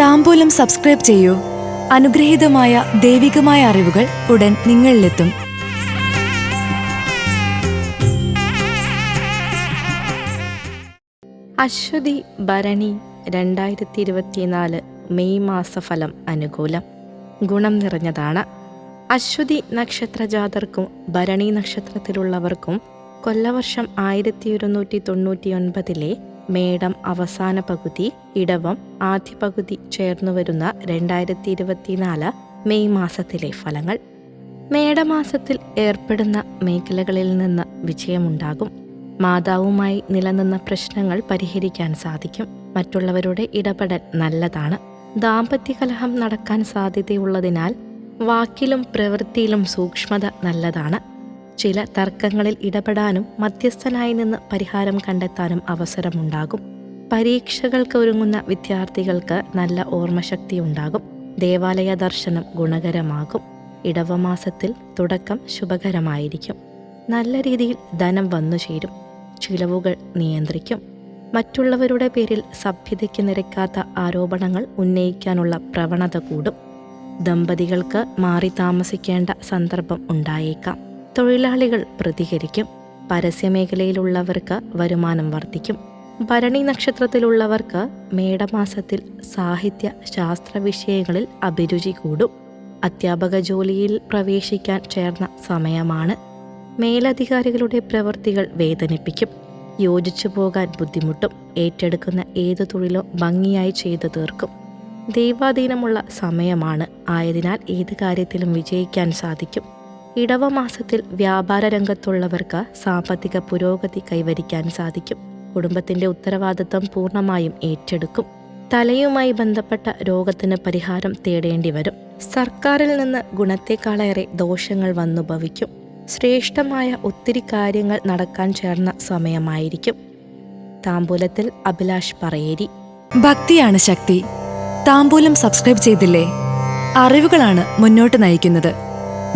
താമ്പൂലം subscribe ചെയ്യൂ. അനുഗ്രഹീതമായ ദൈവികമായ അറിവുകൾ ഉടൻ നിങ്ങളിലെത്തും. അശ്വതി ഭരണി രണ്ടായിരത്തി ഇരുപത്തിനാല് മെയ് മാസഫലം അനുകൂലം. ഗുണം നിറഞ്ഞതാണ്. അശ്വതി നക്ഷത്ര ജാതർക്കും ഭരണി നക്ഷത്രത്തിലുള്ളവർക്കും കൊല്ലവർഷം ആയിരത്തി ഒരുന്നൂറ്റി തൊണ്ണൂറ്റി ഒൻപതിലെ മേടം അവസാന പകുതി ഇടവം ആദ്യ പകുതി ചേർന്നു വരുന്ന രണ്ടായിരത്തി ഇരുപത്തിനാല് മെയ് മാസത്തിലെ ഫലങ്ങൾ. മേടമാസത്തിൽ ഏർപ്പെടുന്ന മേഖലകളിൽ നിന്ന് വിജയമുണ്ടാകും. മാതാവുമായി നിലനിന്ന പ്രശ്നങ്ങൾ പരിഹരിക്കാൻ സാധിക്കും. മറ്റുള്ളവരുടെ ഇടപെടൽ നല്ലതാണ്. ദാമ്പത്യ കലഹം നടക്കാൻ സാധ്യതയുള്ളതിനാൽ വാക്കിലും പ്രവൃത്തിയിലും സൂക്ഷ്മത നല്ലതാണ്. ചില തർക്കങ്ങളിൽ ഇടപെടാനും മധ്യസ്ഥനായി നിന്ന് പരിഹാരം കണ്ടെത്താനും അവസരമുണ്ടാകും. പരീക്ഷകൾക്ക് ഒരുങ്ങുന്ന വിദ്യാർത്ഥികൾക്ക് നല്ല ഓർമ്മശക്തി ഉണ്ടാകും. ദേവാലയ ദർശനം ഗുണകരമാകും. ഇടവമാസത്തിൽ തുടക്കം ശുഭകരമായിരിക്കും. നല്ല രീതിയിൽ ധനം വന്നു ചേരും. ചിലവുകൾ നിയന്ത്രിക്കും. മറ്റുള്ളവരുടെ പേരിൽ സഭ്യതയ്ക്ക് നിരക്കാത്ത ആരോപണങ്ങൾ ഉന്നയിക്കാനുള്ള പ്രവണത കൂടും. ദമ്പതികൾക്ക് മാറി താമസിക്കേണ്ട സന്ദർഭം ഉണ്ടായേക്കാം. തൊഴിലാളികൾ പ്രതികരിക്കും. പരസ്യമേഖലയിലുള്ളവർക്ക് വരുമാനം വർദ്ധിക്കും. ഭരണി നക്ഷത്രത്തിലുള്ളവർക്ക് മേടമാസത്തിൽ സാഹിത്യ ശാസ്ത്ര വിഷയങ്ങളിൽ അഭിരുചി കൂടും. അധ്യാപക ജോലിയിൽ പ്രവേശിക്കാൻ ചേർന്ന സമയമാണ്. മേലധികാരികളുടെ പ്രവൃത്തികൾ വേദനിപ്പിക്കും. യോജിച്ചു പോകാൻ ബുദ്ധിമുട്ടും. ഏറ്റെടുക്കുന്ന ഏതു തൊഴിലും ഭംഗിയായി ചെയ്തു തീർക്കും. ദൈവാധീനമുള്ള സമയമാണ്. ആയതിനാൽ ഏത് കാര്യത്തിലും വിജയിക്കാൻ സാധിക്കും. ഇടവമാസത്തിൽ വ്യാപാര രംഗത്തുള്ളവർക്ക് സാമ്പത്തിക പുരോഗതി കൈവരിക്കാൻ സാധിക്കും. കുടുംബത്തിന്റെ ഉത്തരവാദിത്തം പൂർണമായും ഏറ്റെടുക്കും. തലയുമായി ബന്ധപ്പെട്ട രോഗത്തിന് പരിഹാരം തേടേണ്ടി വരും. സർക്കാരിൽ നിന്ന് ഗുണത്തെക്കാളേറെ ദോഷങ്ങൾ വന്നു ഭവിക്കും ശ്രേഷ്ഠമായ ഒത്തിരി കാര്യങ്ങൾ നടക്കാൻ ചേർന്ന സമയമായിരിക്കും. താമ്പൂലത്തിൽ അഭിലാഷ് പറയേരി. ഭക്തിയാണ് ശക്തി. താമ്പൂലം സബ്സ്ക്രൈബ് ചെയ്തില്ലേ? അറിവുകളാണ് മുന്നോട്ട് നയിക്കുന്നത്.